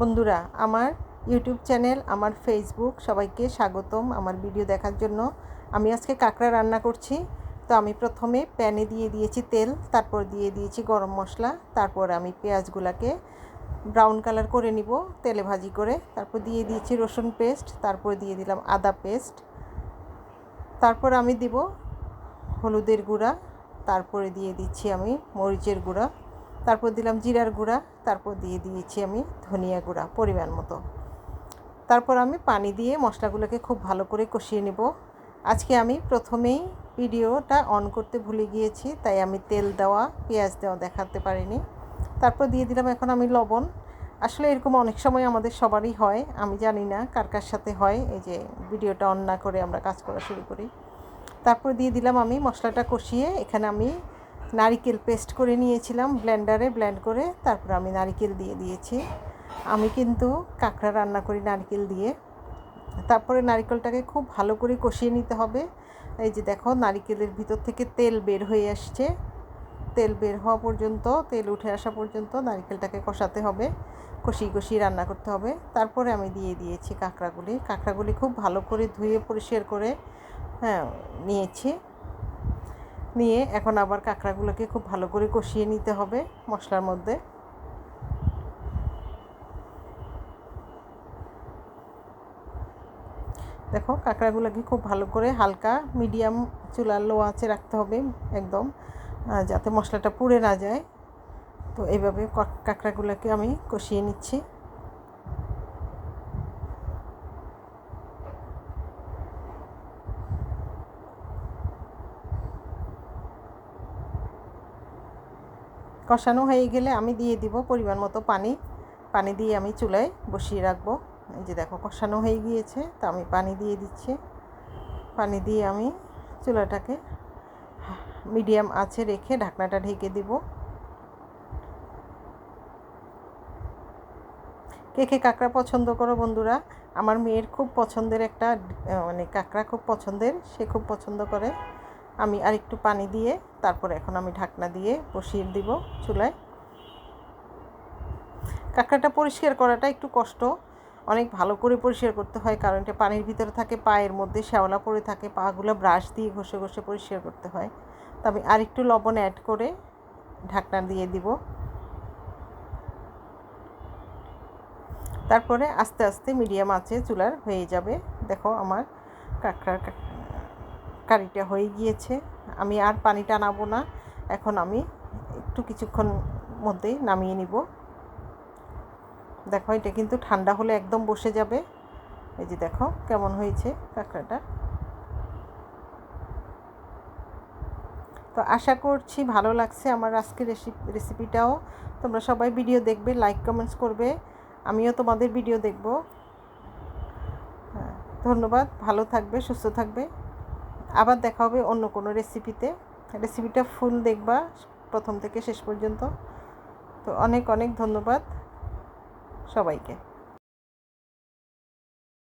বন্ধুরা, আমার YouTube channel, আমার ফেসবুক সবাইকে স্বাগতম আমার ভিডিও দেখার জন্য। আমি আজকে কাঁকড়া রান্না করছি। তো আমি প্রথমে প্যানে দিয়ে দিয়েছি তেল, তারপর দিয়ে দিয়েছি গরম মশলা, তারপর আমি পেঁয়াজগুলাকে ব্রাউন কালার করে নিব তেলে ভাজি করে। তারপর দিয়ে দিয়েছি রসুন পেস্ট, তারপর দিয়ে দিলাম আদা পেস্ট। তারপর আমি দিব হলুদের গুঁড়া, তারপরে দিয়ে দিচ্ছি আমি মরিচের গুঁড়া। তারপর দিলাম জিরার গুঁড়া, তারপর দিয়ে দিয়েছি আমি ধনিয়া গুঁড়া, পরিমাণ মতো। তারপর আমি পানি দিয়ে মশলাগুলোকে খুব ভালো করে কষিয়ে নেব। আজকে আমি প্রথমেই ভিডিওটা অন করতে ভুলে গিয়েছি, তাই আমি তেল দেওয়া, পেঁয়াজ দেওয়া দেখাতে পারিনি। তারপর দিয়ে দিলাম এখন আমি লবণ। আসলে এরকম অনেক সময় আমাদের সবারই হয়, আমি জানি না কার কার সাথে হয়, এই যে ভিডিওটা অন না করে আমরা কাজ করা শুরু করি। তারপর দিয়ে দিলাম আমি মশলাটা কষিয়ে, এখানে আমি নারিকেল পেস্ট করে নিয়েছিলাম ব্লেন্ডারে, ব্লেন্ড করে তারপর আমি নারিকেল দিয়ে দিয়েছি। আমি কিন্তু কাঁকড়া রান্না করি নারকেল দিয়ে। তারপরে নারিকেলটাকে খুব ভালো করে কষিয়ে নিতে হবে। এই যে দেখো, নারিকেলের ভিতর থেকে তেল বের হয়ে আসছে। তেল বের হওয়া পর্যন্ত, তেল উঠে আসা পর্যন্ত নারিকেলটাকে কষাতে হবে। কষিয়ে কষিয়ে রান্না করতে হবে। তারপরে আমি দিয়ে দিয়েছি কাঁকড়াগুলি। কাঁকড়াগুলি খুব ভালো করে ধুয়ে পরিষ্কার করে হ্যাঁ নিয়েছি। নিয়ে এখন আবার কাঁকড়াগুলোকে খুব ভালো করে কষিয়ে নিতে হবে মশলার মধ্যে। দেখো, কাঁকড়াগুলোকে খুব ভালো করে হালকা মিডিয়াম চুলার লো আঁচে রাখতে হবে একদম যাতে মশলাটা পুড়ে না যায়। তো এইভাবে কাঁকড়াগুলোকে আমি কষিয়ে নিচ্ছি। কষানো হয়ে গেলে আমি দিয়ে দিব পরিমাণ মতো পানি। পানি দিয়ে আমি চুলায় বসিয়ে রাখব। এই যে দেখো, কষানো হয়ে গিয়েছে, তা আমি পানি দিয়ে দিচ্ছি। পানি দিয়ে আমি চুলাটাকে মিডিয়াম আছে রেখে ঢাকনাটা ঢেকে দিব। কে কে কাঁকড়া পছন্দ করো বন্ধুরা? আমার মেয়ের খুব পছন্দের একটা মানে কাঁকড়া খুব পছন্দের, সে খুব পছন্দ করে। আমি আর একটু পানি দিয়ে, তারপরে এখন আমি ঢাকনা দিয়ে বসিয়ে দিব চুলায়। কাঁকড়াটা পরিষ্কার করাটা একটু কষ্ট। অনেক ভালো করে পরিষ্কার করতে হয়, কারণ এটা পানির ভিতরে থাকে, পায়ের মধ্যে শ্যাওলা পড়ে থাকে, পাগুলো ব্রাশ দিয়ে ঘষে ঘষে পরিষ্কার করতে হয়। তো আমি আর একটু লবণ অ্যাড করে ঢাকনা দিয়ে দিব। তারপরে আস্তে আস্তে মিডিয়াম আছে চুলার হয়ে যাবে। দেখো আমার কাঁকড়ার কারিটা হয়ে গিয়েছে। আমি আর পানি টানাবো না। এখন আমি একটু কিছুক্ষণ মধ্যেই নামিয়ে নিব। দেখো এটা কিন্তু ঠান্ডা হলে একদম বসে যাবে। এই যে দেখো কেমন হয়েছে কাঁকড়াটা। তো আশা করছি ভালো লাগছে আমার আজকের রেসিপিটাও। তোমরা সবাই ভিডিও দেখবে লাইক কমেন্টস করবে। আমিও তোমাদের ভিডিও দেখব। হ্যাঁ, ধন্যবাদ। ভালো থাকবে সুস্থ থাকবে। আবার দেখা হবে অন্য কোনো রেসিপিতে রেসিপিটা ফুল দেখবা প্রথম থেকে শেষ পর্যন্ত। তো অনেক অনেক ধন্যবাদ সবাইকে।